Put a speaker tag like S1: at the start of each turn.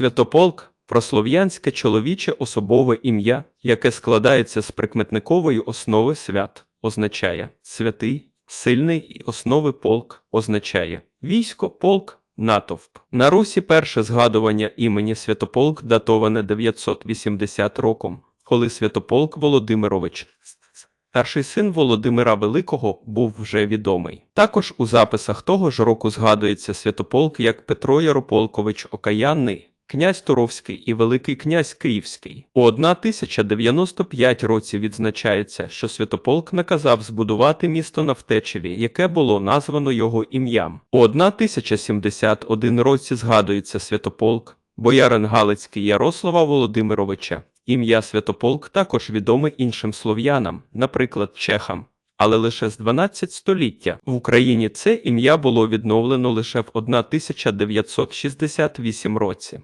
S1: Святополк прослов'янське чоловіче особове ім'я, яке складається з прикметникової основи свят, означає святий, сильний і основи полк означає військо, полк, натовп. На Русі перше згадування імені Святополк датоване 980 роком, коли Святополк Володимирович, старший син Володимира Великого, був вже відомий. Також у записах того ж року згадується Святополк як Петро Ярополкович Окаянний, князь Туровський і Великий князь Київський. У 1095 році відзначається, що Святополк наказав збудувати місто на Втечеві, яке було названо його ім'ям. У 1071 році згадується Святополк, боярин Галицький Ярослава Володимировича. Ім'я Святополк також відоме іншим слов'янам, наприклад, чехам. Але лише з 12 століття в Україні це ім'я було відновлено лише в 1968 році.